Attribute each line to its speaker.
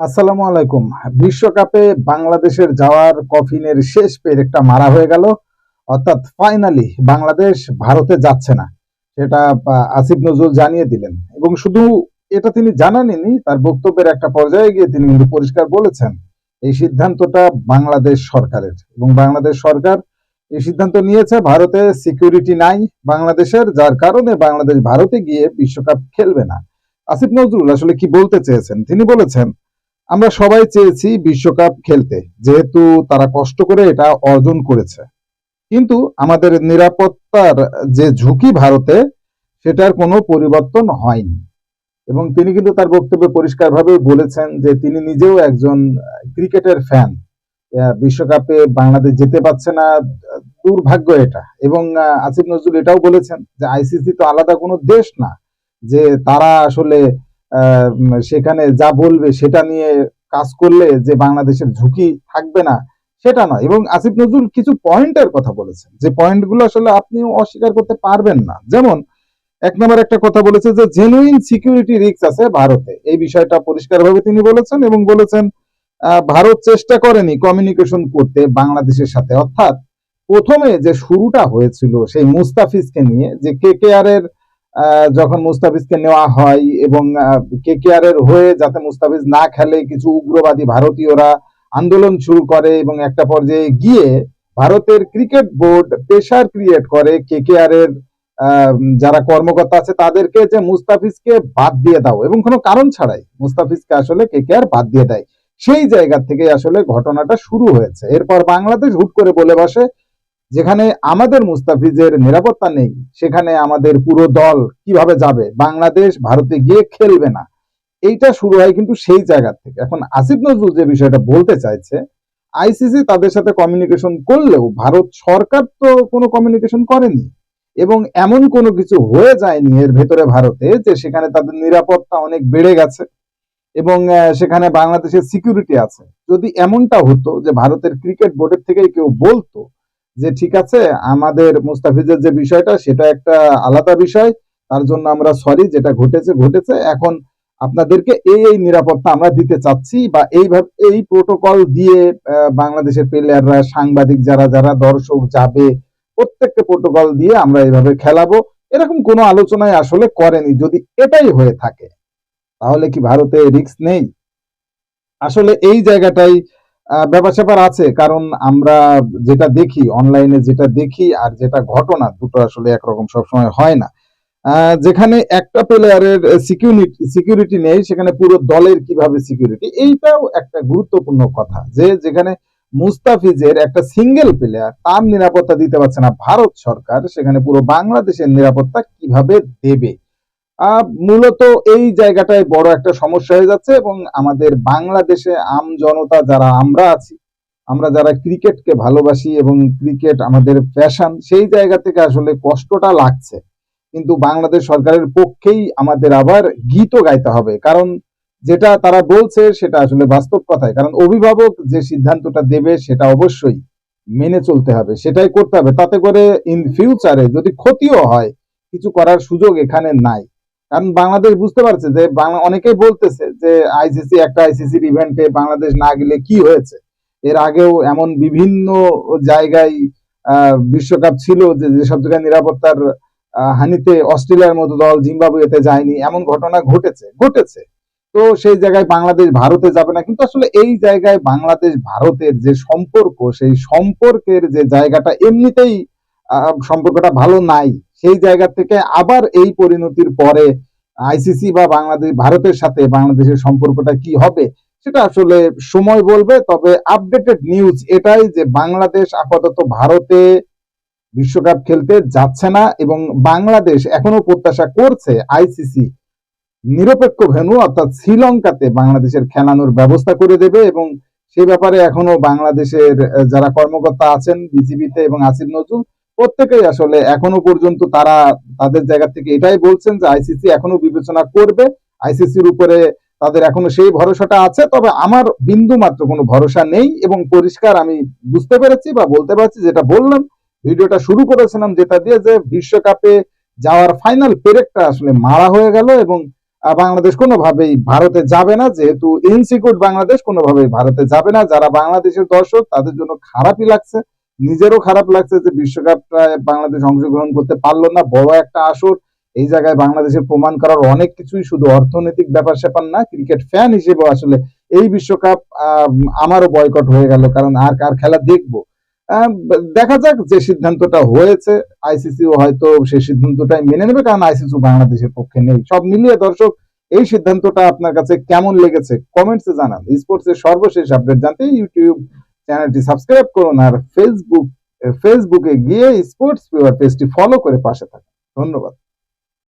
Speaker 1: আসসালামু আলাইকুম। বিশ্বকাপে বাংলাদেশের যাওয়ার কফিনের শেষ পেরেকটা মারা হয়ে গেল। অর্থাৎ ফাইনালি বাংলাদেশ ভারতে যাচ্ছে না। সেটা আসিফ নজরুল জানিয়ে দিলেন। এবং শুধু এটা তিনি জানাননি, তার বক্তব্যের একটা পর্যায়ে গিয়ে তিনি কিন্তু পরিষ্কার বলেছেন, এই সিদ্ধান্তটা বাংলাদেশ সরকারের। এবং বাংলাদেশ সরকার এই সিদ্ধান্ত নিয়েছে, ভারতে সিকিউরিটি নাই বাংলাদেশের, যার কারণে বাংলাদেশ ভারতে গিয়ে বিশ্বকাপ খেলবে না। আসিফ নজরুল আসলে কি বলতে চেয়েছেন? তিনি বলেছেন আমরা সবাই চেয়েছি বিশ্বকাপ খেলতে, যেহেতু তারা কষ্ট করে এটা অর্জন করেছে। কিন্তু আমাদের নিরাপত্তার যে ঝুঁকি ভারতে, সেটার কোনো পরিবর্তন হয়নি। এবং তিনি কিন্তু তার বক্তব্যে পরিষ্কারভাবে বলেছেন যে তিনি নিজেও একজন ক্রিকেটের ফ্যান। বিশ্বকাপে বাংলাদেশ যেতে পারছে না, দুর্ভাগ্য এটা। এবং আসিফ নজরুল এটাও বলেছেন যে আইসিসি তো আলাদা কোনো দেশ না, যে তারা আসলে সেখানে যা বলবে সেটা নিয়ে কাজ করলে যে বাংলাদেশের ঝুঁকি থাকবে না সেটা নয়। এবং আসিফ নজরুল কিছু পয়েন্টের কথা বলেছেন। যে পয়েন্টগুলো আসলে আপনিও অস্বীকার করতে পারবেন না। যেমন এক নম্বর একটা কথা বলেছে যে জেনুইন সিকিউরিটি রিস্ক আছে ভারতে। এই বিষয়টা পরিষ্কারভাবে তিনি বলেছেন এবং বলেছেন ভারত চেষ্টা করেনি কমিউনিকেশন করতে বাংলাদেশের সাথে। অর্থাৎ প্রথমে যে শুরুটা হয়েছিল সেই মুস্তাফিজকে নিয়ে যে কে কে আর এর আহ, যখন মুস্তাফিজকে নেওয়া হয় এবং কে এর হয়ে যাতে মুস্তাফিজ না খেলে কিছু উগ্রবাদী ভারতীয়রা আন্দোলন শুরু করে এবং একটা পর্যায়ে গিয়ে ভারতের ক্রিকেট বোর্ড প্রেশার ক্রিয়েট করে কে এর যারা কর্মকর্তা আছে তাদেরকে যে মুস্তাফিজকে বাদ দিয়ে দাও এবং কোনো কারণ ছাড়াই মুস্তাফিজকে আসলে কে কে আর বাদ দিয়ে দেয়। সেই জায়গা থেকে আসলে ঘটনাটা শুরু হয়েছে। এরপর বাংলাদেশ হুট করে বলে বসে যেখানে আমাদের মুস্তাফিজের নিরাপত্তা নেই, সেখানে আমাদের পুরো দল কীভাবে যাবে? বাংলাদেশ ভারতে গিয়ে খেলবে না। এইটা শুরু হয় কিন্তু সেই জায়গা থেকে। এখন আসিফ নজরুল যে বিষয়টা বলতে চাইছে, আইসিসি তাদের সাথে কমিউনিকেশন করলেও ভারত সরকার তো কোনো কমিউনিকেশন করেনি। এবং এমন কোনো কিছু হয়ে যায়নি এর ভেতরে ভারতে যে সেখানে তাদের নিরাপত্তা অনেক বেড়ে গেছে এবং সেখানে বাংলাদেশের সিকিউরিটি আছে। যদি এমনটা হতো যে ভারতের ক্রিকেট বোর্ডের থেকেই কেউ বলতো যে ঠিক আছে, আমাদের মুস্তাফিজের যে বিষয়টা, সেটা একটা আলাদা বিষয়। তার জন্য আমরা সরি যেটা ঘটেছে ঘটেছে। এখন আপনাদেরকে এই এই নিরাপত্তা আমরা দিতে চাচ্ছি বা এইভাবে এই প্রোটোকল দিয়ে বাংলাদেশের প্লেয়াররা সাংবাদিক যারা যারা দর্শক যাবে প্রত্যেকটা প্রোটোকল দিয়ে আমরা এইভাবে খেলাবো। এরকম কোনো আলোচনায় আসলে করেনি। যদি এটাই হয়ে থাকে, তাহলে কি ভারতে রিস্ক নেই? আসলে এই জায়গাটাই ব্যাপার স্যাপার আছে, কারণ আমরা যেটা দেখি অনলাইনে যেটা দেখি আর যেটা ঘটনা, দুটো আসলে একরকম সবসময় হয় না। যেখানে একটা প্লেয়ারের সিকিউরিটি সিকিউরিটি নেই, সেখানে পুরো দলের কীভাবে সিকিউরিটি এইটাও একটা গুরুত্বপূর্ণ কথা যে যেখানে মুস্তাফিজের একটা সিঙ্গেল প্লেয়ার তার নিরাপত্তা দিতে পারছে না ভারত সরকার, সেখানে পুরো বাংলাদেশের নিরাপত্তা কীভাবে দেবে? মূলত এই জায়গাটায় বড় একটা সমস্যা হয়ে যাচ্ছে এবং আমাদের বাংলাদেশে আম জনতা যারা আমরা আছি, আমরা যারা ক্রিকেটকে ভালোবাসি এবং ক্রিকেট আমাদের ফ্যাশন সেই জায়গা থেকে আসলে কষ্টটা লাগছে। কিন্তু বাংলাদেশ সরকারের পক্ষেই আমাদের আবার গীতও গাইতে হবে। কারণ যেটা তারা বলছে সেটা আসলে বাস্তব কথাই। কারণ অভিভাবক যে সিদ্ধান্তটা দেবে সেটা অবশ্যই মেনে চলতে হবে, সেটাই করতে হবে। তাতে করে ইন ফিউচারে যদি ক্ষতিও হয়, কিছু করার সুযোগ এখানে নাই। কারণ বাংলাদেশ বুঝতে পারছে যে অনেকেই বলতেছে যে আইসিসি একটা আইসিসির ইভেন্টে বাংলাদেশ না গেলে কি হয়েছে? এর আগেও এমন বিভিন্ন জায়গায় বিশ্বকাপ ছিল যে যেসব জায়গায় নিরাপত্তার হানিতে অস্ট্রেলিয়ার মতো দল জিম্বাবুয়েতে যায়নি, এমন ঘটনা ঘটেছে ঘটেছে। তো সেই জায়গায় বাংলাদেশ ভারতে যাবে না, কিন্তু আসলে এই জায়গায় বাংলাদেশ ভারতের যে সম্পর্ক, সেই সম্পর্কের যে জায়গাটা এমনিতেই সম্পর্কটা ভালো নাই। সেই জায়গা থেকে আবার এই পরিণতির পরে আইসিসি বা বাংলাদেশ, ভারতের সাথে বাংলাদেশের সম্পর্কটা কি হবে, সেটা আসলে সময় বলবে। তবে আপডেটেড নিউজ এটাই যে বাংলাদেশ আপাতত ভারতে বিশ্বকাপ খেলতে যাচ্ছে না এবং বাংলাদেশ এখনও প্রত্যাশা করছে আইসিসি নিরপেক্ষ ভেন্যু, অর্থাৎ শ্রীলঙ্কাতে বাংলাদেশের খেলানোর ব্যবস্থা করে দেবে এবং সে ব্যাপারে এখনও বাংলাদেশের, যারা কর্মকর্তা আছেন বিসিবিতে এবং আসিফ নজরুল প্রত্যেকেই আসলে এখনও পর্যন্ত তারা তাদের জায়গা থেকে এটাই বলছেন যে আইসিসি এখনও বিবেচনা করবে। আইসিসির উপরে তাদের এখনও সেই ভরসাটা আছে। তবে আমার বিন্দু মাত্র কোনো ভরসা নেই এবং পরিষ্কার আমি বুঝতে পেরেছি বা বলতে পারছি যেটা বললাম। ভিডিওটা শুরু করেছিলাম যেটা দিয়ে যে বিশ্বকাপে যাওয়ার ফাইনাল পেরেকটা আসলে মারা হয়ে গেল এবং বাংলাদেশ কোনোভাবেই ভারতে যাবে না। যেহেতু ইনসিকিউর বাংলাদেশ কোনোভাবেই ভারতে যাবে না। যারা বাংলাদেশের দর্শক তাদের জন্য খারাপই লাগছে। নিজেরও খারাপ লাগছে যে বিশ্বকাপটা বাংলাদেশ অংশগ্রহণ করতে পারল না। বড় একটা আসর। এই জায়গায় বাংলাদেশের প্রমাণ করার অনেক কিছুই শুধু অর্থনৈতিক ব্যাপার স্যাপার না, ক্রিকেট ফ্যান হিসেবে আসলে এই বিশ্বকাপ আমারও বয়কট হয়ে গেল, কারণ আর কার খেলা দেখব। দেখা যাক যে সিদ্ধান্তটা হয়েছে। আইসিসিও হয়তো সেই সিদ্ধান্তটাই মেনে নেবে, কারণ আইসিসি বাংলাদেশের পক্ষে নেই। সব মিলিয়ে দর্শক, এই সিদ্ধান্তটা আপনার কাছে কেমন লেগেছে? কমেন্টসে জানান। স্পোর্টস এর সর্বশেষ আপডেট জানতে ইউটিউব চ্যানেলটি সাবস্ক্রাইব করুন আর ফেসবুক ফেসবুকে গিয়ে স্পোর্টস পেপার পেজটি ফলো করে পাশে থাকুন। ধন্যবাদ।